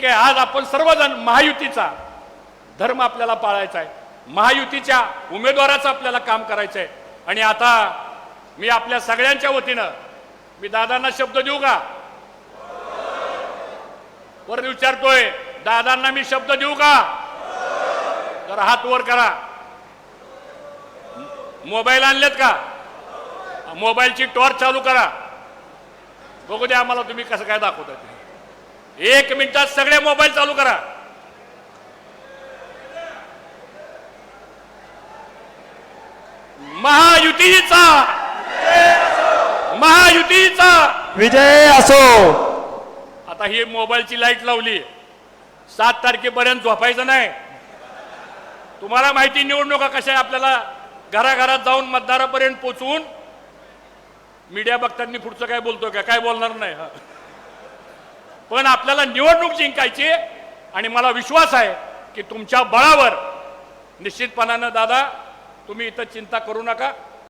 ठीक आहे आज आपण सर्वजण महायुतीचा धर्म आपल्याला पाळायचा आहे. महायुतीच्या उमेदवाराचं आपल्याला काम करायचं आहे आणि आता मी आपल्या सगळ्यांच्या वतीनं मी दादांना शब्द देऊ का? वर विचारतोय दादांना मी शब्द देऊ का? तर हात वर करा. मोबाईल आणलेत का? मोबाईलची टॉर्च चालू करा. बघू द्या आम्हाला तुम्ही कसं काय दाखवता एक मिनिटात सगळे मोबाईल चालू करा. महायुतीचा. महायुतीचा. विजय असो. आता ही मोबाईलची लाइट लावली. सात तारखेपर्यंत झोपायचं नाही. तुम्हाला माहिती निवडणुका कशा आहे आपल्याला? घराघरात जाऊन मतदारापर्यंत पोचवून मीडिया बघताना पुढचं काय बोलतोय का? काय बोलणार नाही? हा. पण आपल्याला निवडणूक जिंकायची आहे. आणि मला विश्वास आहे की तुमच्या बळावर निश्चितपणानं दादा तुम्ही इथं चिंता करू नका.